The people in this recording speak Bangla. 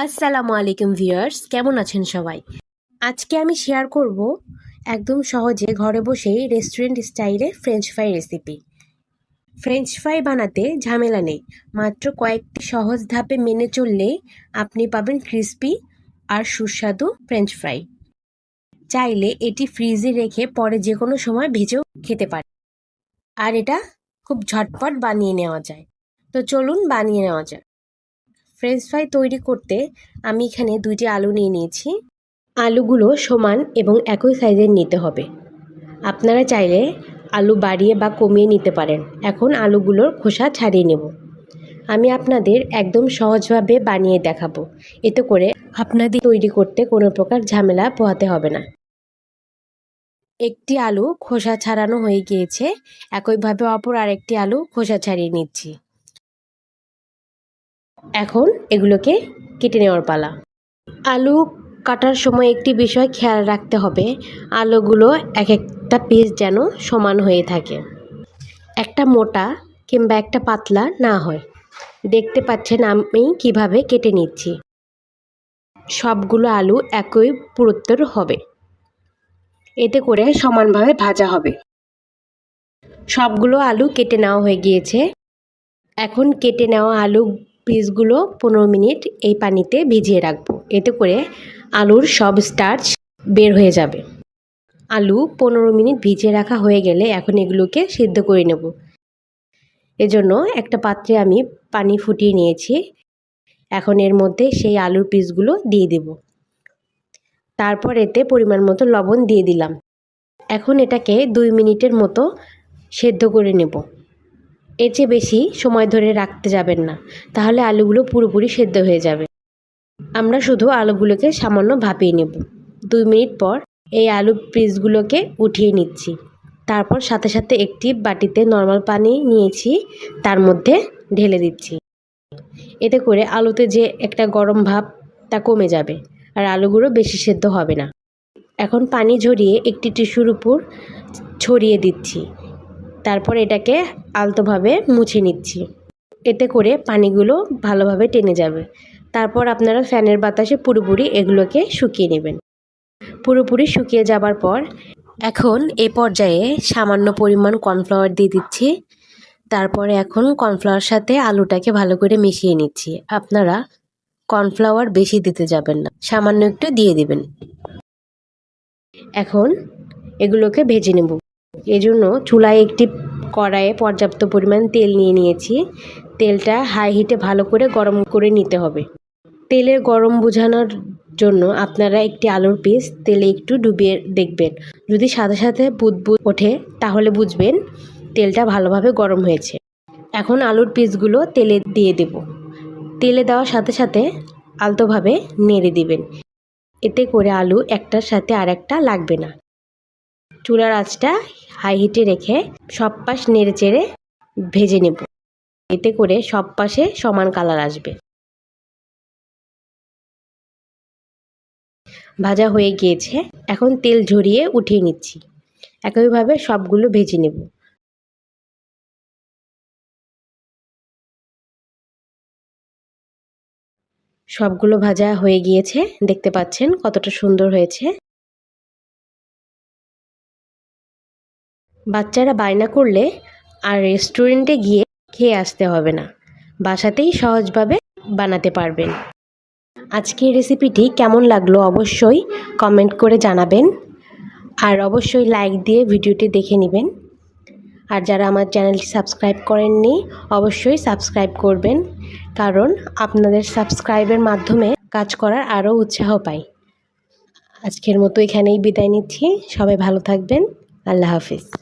আসসালামু আলাইকুম ভিউয়ার্স, কেমন আছেন সবাই? আজকে আমি শেয়ার করব একদম সহজে ঘরে বসেই রেস্টুরেন্ট স্টাইলে french fry recipe french fry বানাতে ঝামেলা নেই, মাত্র কয়েকটি সহজ ধাপে মেনে চললেই আপনি পাবেন ক্রিস্পি আর সুস্বাদু ফ্রেঞ্চ ফ্রাই চাইলে এটি ফ্রিজে রেখে পরে যে কোনো সময় ভেজেও খেতে পারে আর এটা খুব ঝটপট বানিয়ে নেওয়া যায়। তো চলুন বানিয়ে নেওয়া যায় ফ্রেঞ্চ ফ্রাই তৈরি করতে আমি এখানে দুইটি আলু নিয়ে নিয়েছি। আলুগুলো সমান এবং একই সাইজের নিতে হবে। আপনারা চাইলে আলু বাড়িয়ে বা কমিয়ে নিতে পারেন। এখন আলুগুলোর খোসা ছাড়িয়ে নেব। আমি আপনাদের একদম সহজভাবে বানিয়ে দেখাবো। এতে করে আপনাদের তৈরি করতে কোনো প্রকার ঝামেলা পোহাতে হবে না। একটি আলু খোসা ছাড়ানো হয়ে গিয়েছে। একইভাবে অপর আরেকটি আলু খোসা ছাড়িয়ে নিচ্ছি। এখন এগুলোকে কেটে নেওয়ার পালা। আলু কাটার সময় একটি বিষয় খেয়াল রাখতে হবে, আলুগুলো এক একটা পিস যেন সমান হয়ে থাকে। একটা মোটা কিংবা একটা পাতলা না হয়। দেখতে পাচ্ছেন আমি কীভাবে কেটে নিচ্ছি। সবগুলো আলু একই পুরুত্বর হবে। এতে করে সমানভাবে ভাজা হবে। সবগুলো আলু কেটে নেওয়া হয়ে গিয়েছে। এখন কেটে নেওয়া আলু পিসগুলো পনেরো মিনিট এই পানিতে ভিজিয়ে রাখব। এতে করে আলুর সব স্টার্চ বের হয়ে যাবে। আলু পনেরো মিনিট ভিজিয়ে রাখা হয়ে গেলে এখন এগুলোকে সিদ্ধ করে নেব। এজন্য একটা পাত্রে আমি পানি ফুটিয়ে নিয়েছি। এখন এর মধ্যে সেই আলুর পিসগুলো দিয়ে দেব। তারপর এতে পরিমাণ মতো লবণ দিয়ে দিলাম। এখন এটাকে দুই মিনিটের মতো সেদ্ধ করে নেব। এর চেয়ে বেশি সময় ধরে রাখতে যাবেন না। তাহলে আলুগুলো পুরোপুরি সেদ্ধ হয়ে যাবে। আমরা শুধু আলুগুলোকে সামান্য ভাপিয়ে নেব। দুই মিনিট পর এই আলু পিসগুলোকে উঠিয়ে নিচ্ছি। তারপর সাথে সাথে একটি বাটিতে নর্মাল পানি নিয়েছি, তার মধ্যে ঢেলে দিচ্ছি। এতে করে আলুতে যে একটা গরম ভাব, তা কমে যাবে আর আলুগুলো বেশি সেদ্ধ হবে না। এখন পানি ঝরিয়ে একটি টিস্যুর উপর ছড়িয়ে দিচ্ছি। তারপর এটাকে আলতোভাবে মুছে নিচ্ছি। এতে করে পানিগুলো ভালোভাবে টেনে যাবে। তারপর আপনারা ফ্যানের বাতাসে পুরোপুরি এগুলোকে শুকিয়ে নেবেন। পুরোপুরি শুকিয়ে যাবার পর এখন এ পর্যায়ে সামান্য পরিমাণ কর্নফ্লাওয়ার দিয়ে দিচ্ছি। তারপরে এখন কর্নফ্লাওয়ার সাথে আলুটাকে ভালো করে মিশিয়ে নিচ্ছি। আপনারা কর্নফ্লাওয়ার বেশি দিতে যাবেন না, সামান্য একটু দিয়ে দিবেন। এখন এগুলোকে ভেজে নেব। এজন্য চুলায় একটি কড়াইয়ে পর্যাপ্ত পরিমাণ তেল নিয়ে নিয়েছি। তেলটা হাই হিটে ভালো করে গরম করে নিতে হবে। তেলের গরম বোঝানোর জন্য আপনারা একটি আলুর পিস তেলে একটু ডুবিয়ে দেখবেন। যদি সাথে সাথে বুদবুদ ওঠে, তাহলে বুঝবেন তেলটা ভালোভাবে গরম হয়েছে। এখন আলুর পিসগুলো তেলে দিয়ে দেব। তেলে দেওয়ার সাথে সাথে আলতোভাবে নেড়ে দিবেন। এতে করে আলু একটার সাথে আর একটা লাগবে না। চুলার আঁচটা হাই হিটে রেখে সব পাশ নেড়ে চেড়ে ভেজে নেব। এতে করে সব পাশে সমান কালার আসবে। ভাজা হয়ে গিয়েছে। এখন তেল ঝরিয়ে উঠিয়ে নিচ্ছি। একইভাবে সবগুলো ভেজে নেব। সবগুলো ভাজা হয়ে গিয়েছে। দেখতে পাচ্ছেন কতটা সুন্দর হয়েছে। বাচ্চারা বায়না করলে আর রেস্টুরেন্টে গিয়ে খেয়ে আসতে হবে না। বাসাতেই সহজভাবে বানাতে পারবেন। আজকের রেসিপিটি কেমন লাগল অবশ্যই কমেন্ট করে জানাবেন। আর অবশ্যই লাইক দিয়ে ভিডিওটি দেখে নেবেন। আর যারা আমার চ্যানেলটি সাবস্ক্রাইব করেননি, অবশ্যই সাবস্ক্রাইব করবেন। কারণ আপনাদের সাবস্ক্রাইবের মাধ্যমে কাজ করার আরও উৎসাহ পাই। আজকের মতো এখানেই বিদায় নিচ্ছি। সবাই ভালো থাকবেন। আল্লাহ হাফিজ।